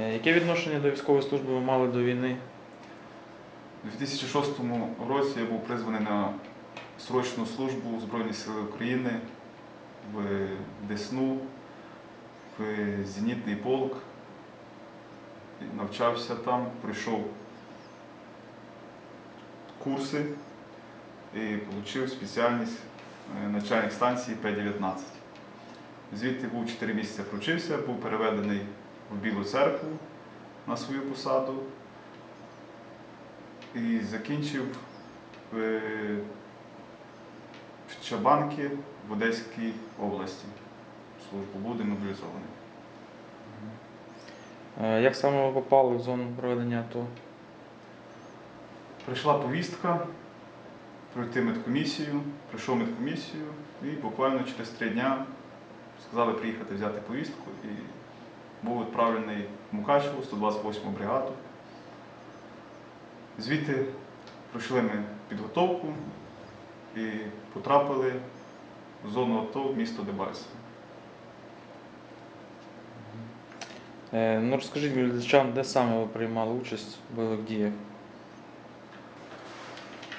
Е, Яке відношення до військової служби ви мали до війни? У 2006 році я був призваний на срочну службу Збройні Сили України в Десну, в зенітний полк. Навчався там, пройшов курси і отримав спеціальність е, начальник станції П-19. Звідти був 4 місяці провчився, був переведений в Білу церкву на свою посаду і закінчив в, в Чабанки в Одеській області. Службу був демобілізований. Е, Як саме ви попали в зону проведення АТО? Прийшла повістка пройти медкомісію, пройшов медкомісію і буквально через три дня сказали приїхати взяти повістку і був відправлений в Мукачево, 128 бригаду. Звідти пройшли ми підготовку і потрапили в зону АТО в місто Дебальцево. Е, Ну розкажіть глядачам, де саме ви приймали участь в бойових діях?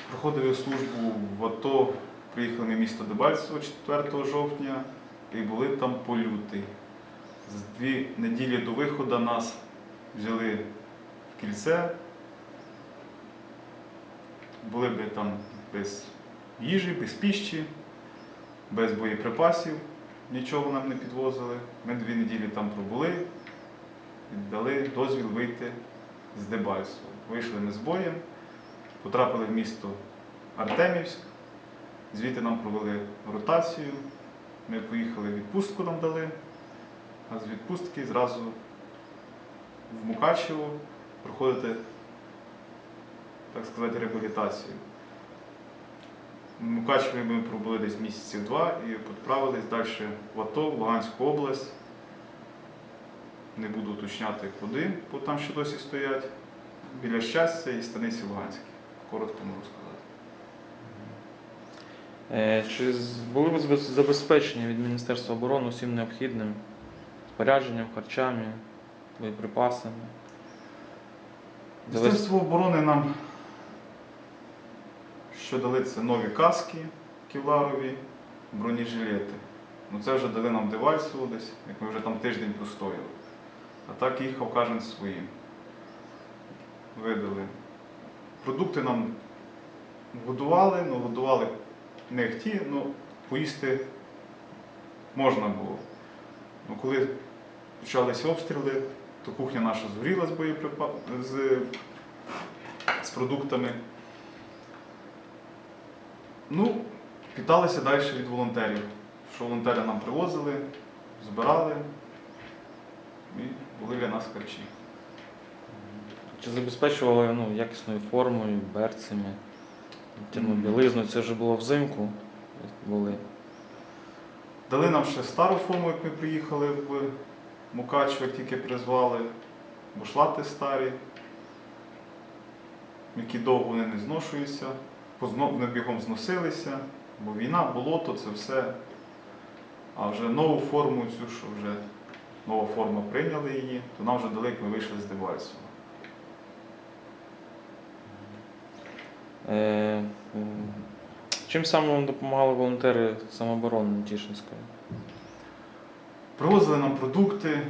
Проходив я службу в АТО, приїхали ми в місто Дебальцево 4 жовтня і були там по лютий. За дві неділі до виходу нас взяли в кільце. Були би там без їжі, без піщі, без боєприпасів, нічого нам не підвозили. Ми дві неділі там пробули і дали дозвіл вийти з Дебальцево. Вийшли ми з боєм. Потрапили в місто Артемівськ, звідти нам провели ротацію. Ми поїхали, відпустку нам дали, з відпустки зразу в Мукачево проходити, так сказати, реабілітацію. В Мукачеві ми пробули десь місяців два і відправились далі в АТО, в Луганську область. Не буду уточняти куди, бо там ще досі стоять. Біля щастя і станиці Луганській. Коротко можу сказати. Е, Чи були ви забез- забезпечені від Міністерства оборони усім необхідним спорядженням, харчами, боєприпасами? Міністерство оборони нам що дали це нові каски кевларові, бронежилети. Ну це вже дали нам Девальцево десь, як ми вже там тиждень простояли. А так їхав кожен своїм. Видали. Продукти нам годували, ну годували не хті, ну поїсти можна було. Ну, коли почалися обстріли, то кухня наша згоріла з боєприпа... з, з продуктами. Ну, питалися далі від волонтерів. Що волонтери нам привозили, збирали і були для нас харчі. Чи забезпечували ну, якісною формою, берцями, термобілизною? Це вже було взимку. Були. Дали нам ще стару форму, як ми приїхали в Мукачево, тільки призвали, бушлати старі, які довго вони не зношуються, вони бігом зносилися, бо війна, болото, це все. А вже нову форму, цю, що вже нова форма прийняли її, то нам вже дали, як ми вийшли з Дебальцева. Е, Чим саме вам допомагали волонтери самооборони Тішинської? Привозили нам продукти,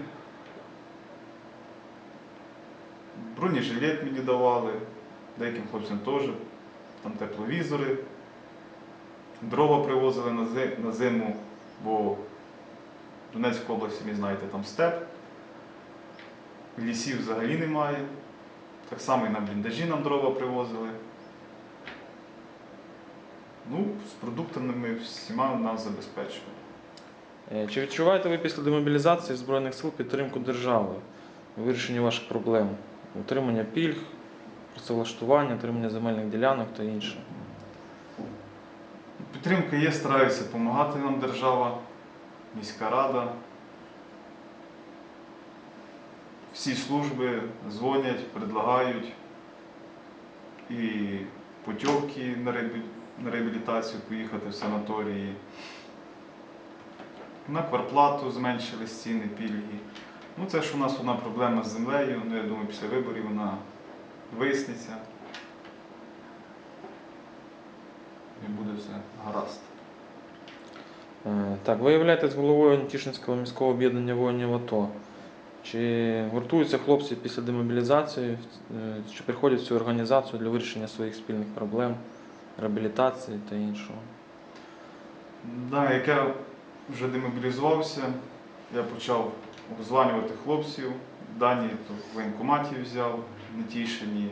бронежилет мені давали, деяким хлопцям теж, там тепловізори, дрова привозили на, зиму, бо в Донецькій області, ви знаєте, там степ, лісів взагалі немає. Так само і на бліндажі нам дрова привозили. Ну, з продуктами ми всіма нас забезпечували. Е, Чи відчуваєте ви після демобілізації Збройних сил підтримку держави у вирішенні ваших проблем? Утримання пільг, працевлаштування, отримання земельних ділянок та інше? Підтримка є, стараються допомагати нам держава, міська рада. Всі служби дзвонять, предлагають і путівки на реабілітацію поїхати в санаторії. На кварплату зменшили ціни, пільги. Ну, це ж у нас одна проблема з землею. Ну, я думаю, після виборів вона виясниться. І буде все гаразд. Е, Так, ви являєтесь головою Нетішинського міського об'єднання воїнів АТО. Чи гуртуються хлопці після демобілізації, е, чи приходять в цю організацію для вирішення своїх спільних проблем, реабілітації та іншого? Да, як я вже демобілізувався, я почав обзванювати хлопців. Дані в воєнкоматі взяв, Нетішині,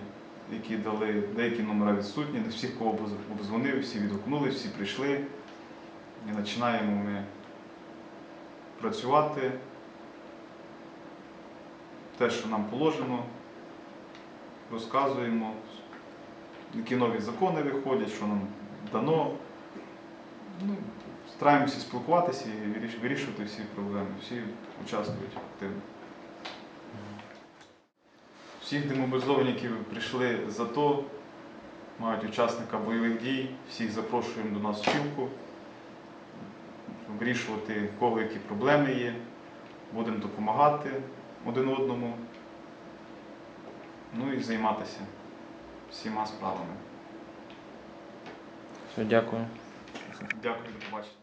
які дали деякі номера відсутні, не всіх, кого обз- обдзвонив, всі відгукнули, всі прийшли. І починаємо ми працювати. Те, що нам положено, розказуємо, які нові закони виходять, що нам дано. Ну, стараємося спілкуватися і вирішувати всі проблеми. Всі участвують активно. Всіх демобілізованих, які прийшли з АТО, мають учасника бойових дій, всіх запрошуємо до нас в Чілку, вирішувати, в кого які проблеми є. Будемо допомагати один одному. Ну і займатися всіма справами. Все, дякую. Дякую, до побачення.